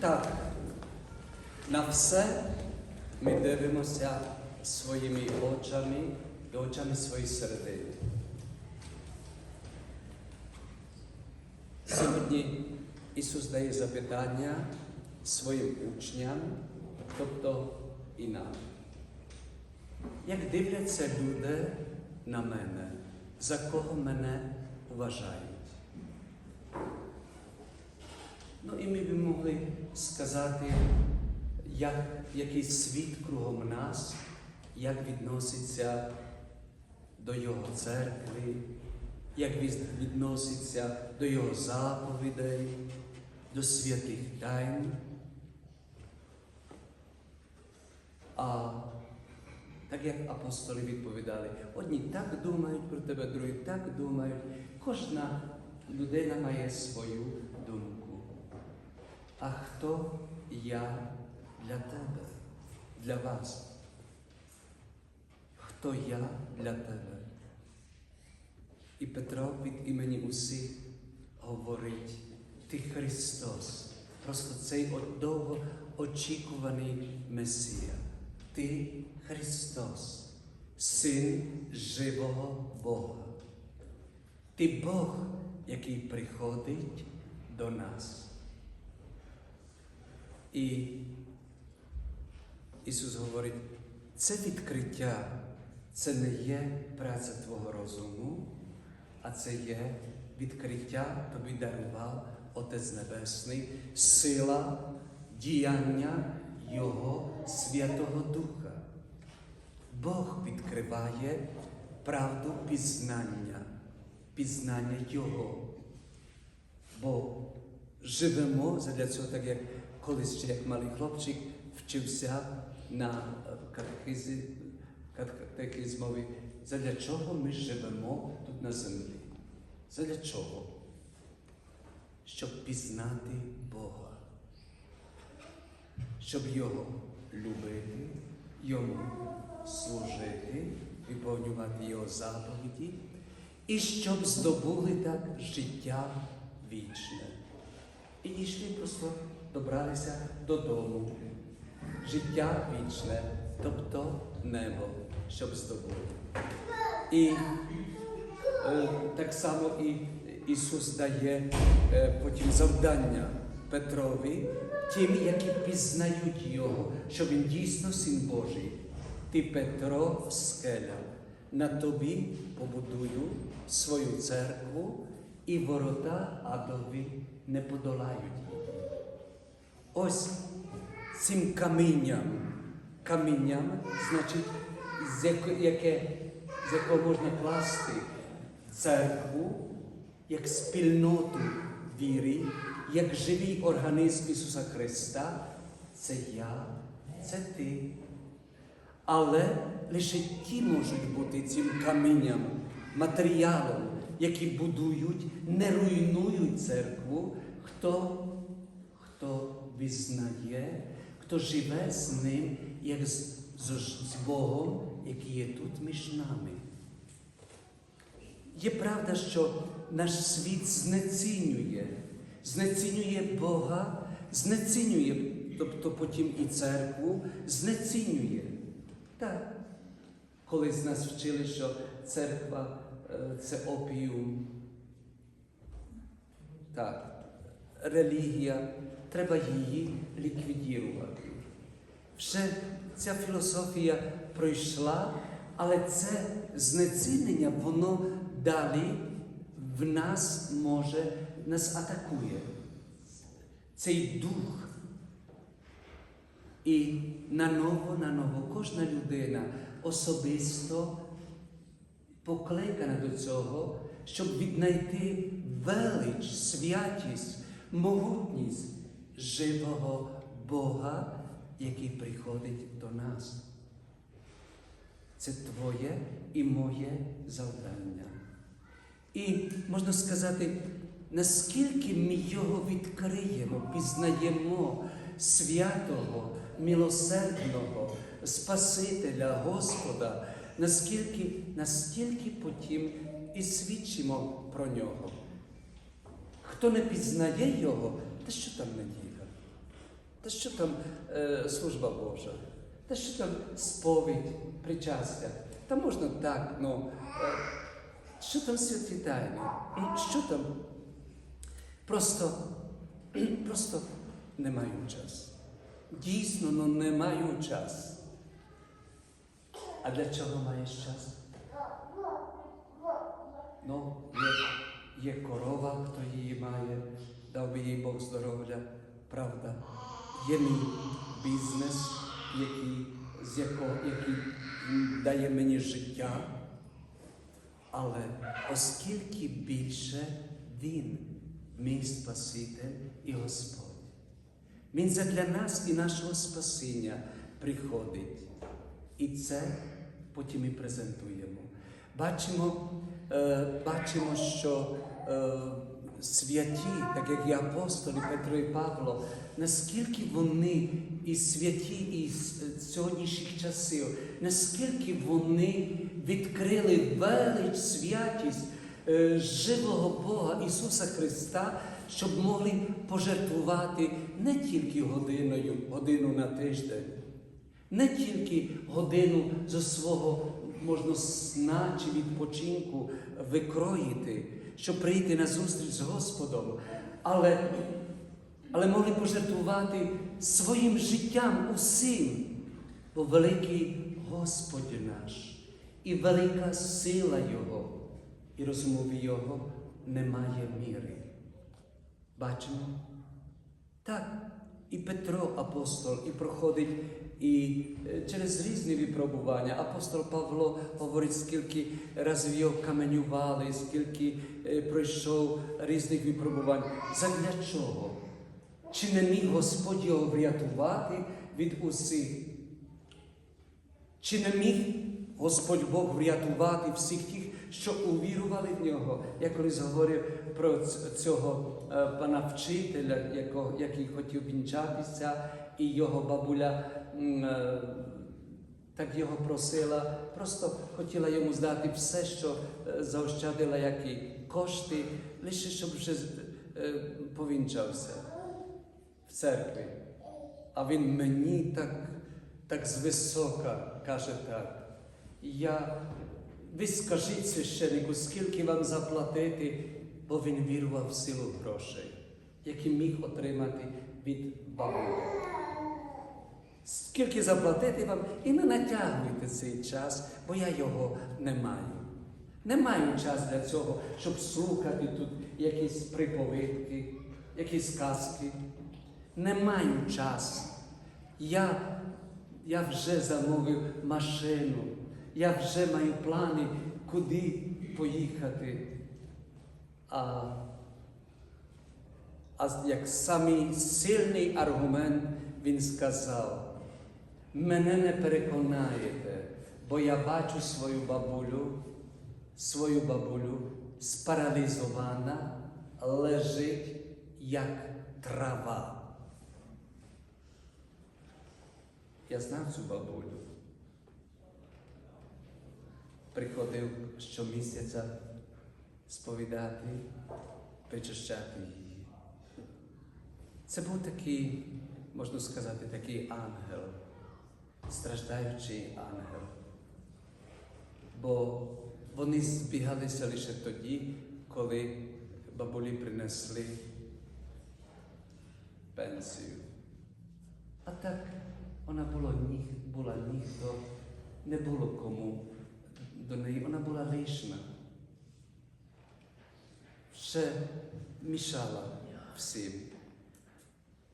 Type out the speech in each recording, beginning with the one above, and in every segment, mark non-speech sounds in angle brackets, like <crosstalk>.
Так, на все ми дивимося своїми очами і очами своїх середин. Сьогодні Ісус дає запитання своїм учням, тобто і нам. Як дивляться люди на мене, за кого мене вважають? Ну і ми б могли сказати, як, який світ кругом нас, як відноситься до Його церкви, як від- відноситься до Його заповідей, до святих тайн. А так як апостоли відповідали, одні так думають про тебе, другі так думають. Кожна людина має свою думку. А хто я для тебе, для вас? Хто я для тебе? І Петро від імені усіх говорить, ти Христос, просто цей довго очікуваний Месія. Ти Христос, Син живого Бога. Ти Бог, який приходить до нас. І Ісус говорить, це відкриття, це не є праця Твого розуму, а це є відкриття тобі дарував Отець Небесний, сила діяння Його Святого Духа. Бог відкриває правду пізнання, пізнання Його. Бо живемо задля цього, так як колись ще як малий хлопчик вчився на е, катехизі, катехизмові, задля чого ми живемо тут на землі. Задля чого? Щоб пізнати Бога, щоб Його любити, Йому служити, виповнювати Його заповіді, і щоб здобули так життя вічне. І дійшли просто добралися додому. Життя вічне, тобто небо, щоб здобути. І е, так само і Ісус дає е, потім завдання Петрові, тим, які пізнають Його, що Він дійсно син Божий. Ти Петро скеля, на тобі побудую свою церкву, і ворота адові не подолають. Ось цим камінням, камінням, значить, з яке, з якого можна класти церкву як спільноту віри, як живий організм Ісуса Христа, це я, це ти. Але лише ті можуть бути цим камінням, матеріалом, які будують, не руйнують церкву, хто, хто визнає, хто живе з ним, як з, з, Богом, який є тут між нами. Є правда, що наш світ знецінює, знецінює Бога, знецінює, тобто потім і церкву, знецінює. Так. Колись нас вчили, що церква е, це опіум. Так, релігія, треба її ліквідувати. Вже ця філософія пройшла, але це знецінення, воно далі в нас може, нас атакує. Цей дух. І наново, наново кожна людина особисто покликана до цього, щоб віднайти велич, святість, могутність живого Бога, який приходить до нас. Це твоє і моє завдання. І можна сказати, наскільки ми його відкриємо, пізнаємо святого, милосердного, Спасителя, Господа, наскільки, настільки потім і свідчимо про нього. Хто не пізнає Його, та що там надія? Та що там е, служба Божа? Та що там сповідь, причастя? Та можна так, ну. Е, що там святі тайни? Ну, Що там? Просто, <clears throat> просто не маю часу. Дійсно, ну не маю часу. А для чого маєш час? Ну, є, є корова, хто її має, дав би їй Бог здоров'я, правда. Є мій бізнес, який, з якого, дає мені життя. Але оскільки більше Він, мій Спаситель і Господь, Він задля нас і нашого спасіння приходить. І це потім і презентуємо. Бачимо, е, бачимо, що е, святі, так як і апостоли Петро і Павло, наскільки вони і святі із сьогоднішніх часів, наскільки вони відкрили велич, святість е, живого Бога Ісуса Христа, щоб могли пожертвувати не тільки годиною, годину на тиждень, не тільки годину зі свого можна сна чи відпочинку викроїти, щоб прийти на зустріч з Господом, але, але могли пожертвувати своїм життям усім, бо великий Господь наш і велика сила Його, і розмови Його немає міри. Бачимо? Так, і Петро апостол, і проходить і е, через різні випробування. Апостол Павло говорить, скільки разів його каменювали, скільки е, пройшов різних випробувань. Задля чого? Чи не міг Господь його врятувати від усіх? Чи не міг Господь Бог врятувати всіх тих, що увірували в нього? Я колись говорив про цього е, пана вчителя, який хотів вінчатися, і його бабуля так його просила, просто хотіла йому здати все, що е, заощадила, які кошти, лише щоб вже е, повінчався в церкві. А він мені так, так звисока каже так. Я, ви скажіть священнику, скільки вам заплатити, бо він вірував в силу грошей, які міг отримати від бабулі. Скільки заплатити вам і не натягуйте цей час, бо я його не маю. Не маю час для цього, щоб слухати тут якісь приповідки, якісь казки. Не маю часу. Я, я вже замовив машину, я вже маю плани, куди поїхати. А, а як самий сильний аргумент він сказав, мене не переконаєте, бо я бачу свою бабулю, свою бабулю спаралізована, лежить як трава. Я знав цю бабулю. Приходив щомісяця сповідати, причащати її. Це був такий, можна сказати, такий ангел, страждаючий ангел. Бо вони збігалися лише тоді, коли бабулі принесли пенсію. А так вона була, ні, була ніхто, не було кому до неї, вона була лишна. Ще мішала всім.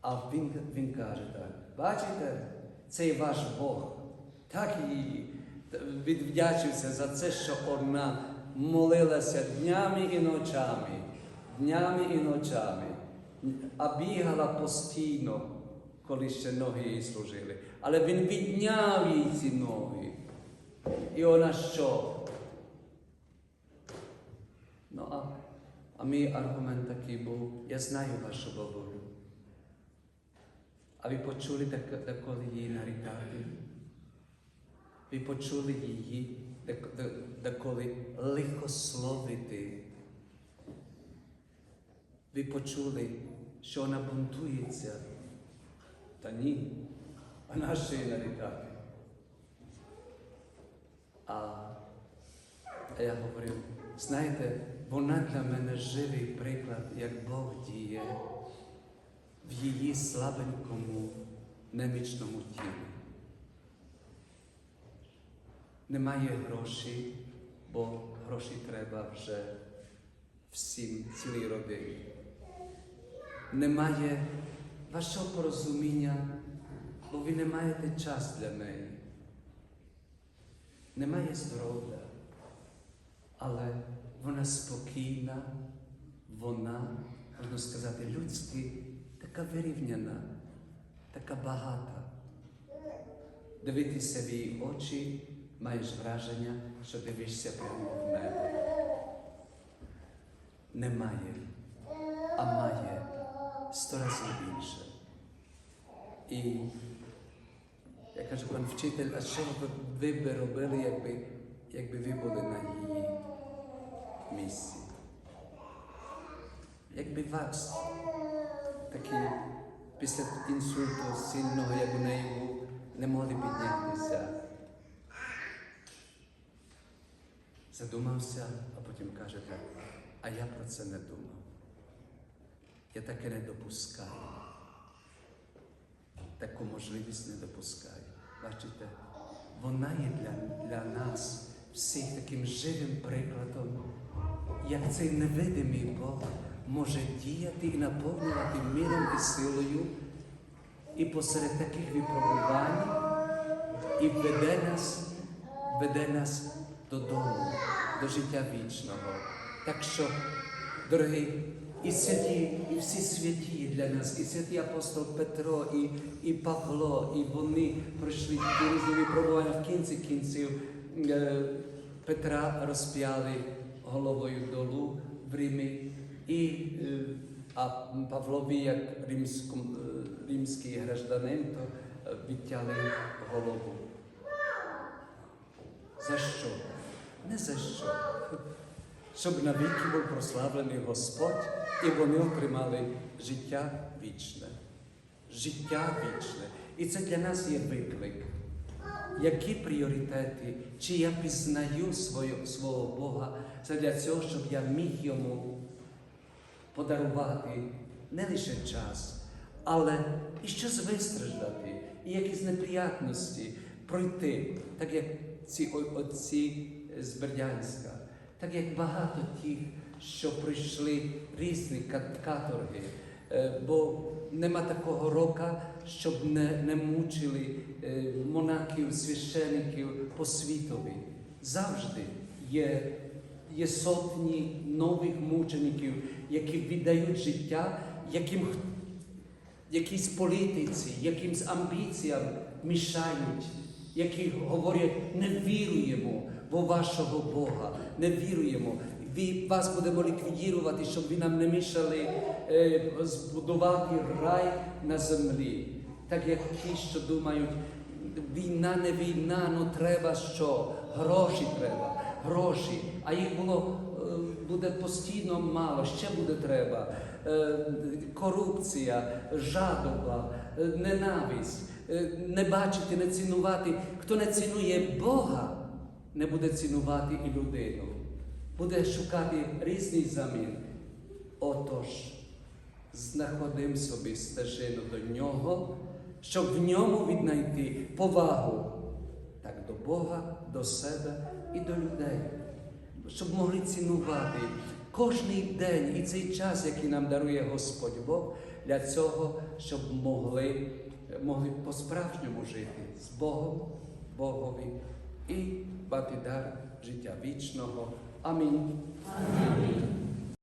А він, він каже так, бачите, цей ваш Бог так її відвдячився за це, що вона молилася днями і ночами, днями і ночами, а бігала постійно, коли ще ноги їй служили. Але він відняв їй ці ноги. І вона що? Ну, а, а мій аргумент такий був, я знаю вашу бабулю. А ви почули, де- де її нарікали? Ви почули її, де- де- де коли лихословити? Ви почули, що вона бунтується? Та ні. А її нарікати? А, я говорив, знаєте, вона для мене живий приклад, як Бог діє в її слабенькому, немічному тілі. Немає грошей, бо гроші треба вже всім, цілій родині. Немає вашого порозуміння, бо ви не маєте час для неї. Немає здоров'я, але вона спокійна, вона, можна сказати, людськи, така вирівняна, така багата. Дивитися в її очі, маєш враження, що дивишся прямо в небо. Немає, а має сто разів більше. І я кажу, пан вчитель, а що ви б робили, якби, якби ви були на її місці? Якби вас такі після інсульту сильного, як у неї був, не могли піднятися. Задумався, а потім каже так, а я про це не думав. Я таке не допускаю. Таку можливість не допускаю. Бачите, вона є для, для нас всіх таким живим прикладом, як цей невидимий Бог може діяти і наповнювати миром і силою, і посеред таких випробувань, і веде нас, веде нас додому, до життя вічного. Так що, дорогі, і святі, і всі святі для нас, і святий апостол Петро, і, і Павло, і вони пройшли різні випробування в кінці кінців. е, Петра розп'яли головою долу Павлові, як римському, римський гражданин, то відтяли голову. За що? Не за що. Щоб навіки був прославлений Господь, і вони отримали життя вічне. Життя вічне. І це для нас є виклик. Які пріоритети? Чи я пізнаю свою, свого Бога це для цього, щоб я міг йому подарувати не лише час, але і щось вистраждати, і якісь неприятності пройти, так як ці отці з Бердянська, так як багато тих, що пройшли різні кат- каторги. Е, Бо нема такого рока, щоб не, не мучили е, монахів, священиків по світові. Завжди є, є сотні нових мучеників, які віддають життя, яким якійсь політиці, якимсь амбіціям мішають, які говорять, не віруємо в вашого Бога, не віруємо. Ви, вас будемо ліквідувати, щоб ви нам не мішали е, збудувати рай на землі. Так як ті, що думають, війна не війна, ну треба що? Гроші треба, гроші. А їх було буде постійно мало, ще буде треба. Е, Корупція, жадоба, е, ненависть, е, не бачити, не цінувати. Хто не цінує Бога, не буде цінувати і людину. Буде шукати різний замін. Отож, знаходимо собі стежину до нього, щоб в ньому віднайти повагу так до Бога, до себе і до людей, щоб могли цінувати кожний день і цей час, який нам дарує Господь Бог, для цього, щоб могли, могли по-справжньому жити з Богом, Богові і мати дар життя вічного. Амінь. Амінь.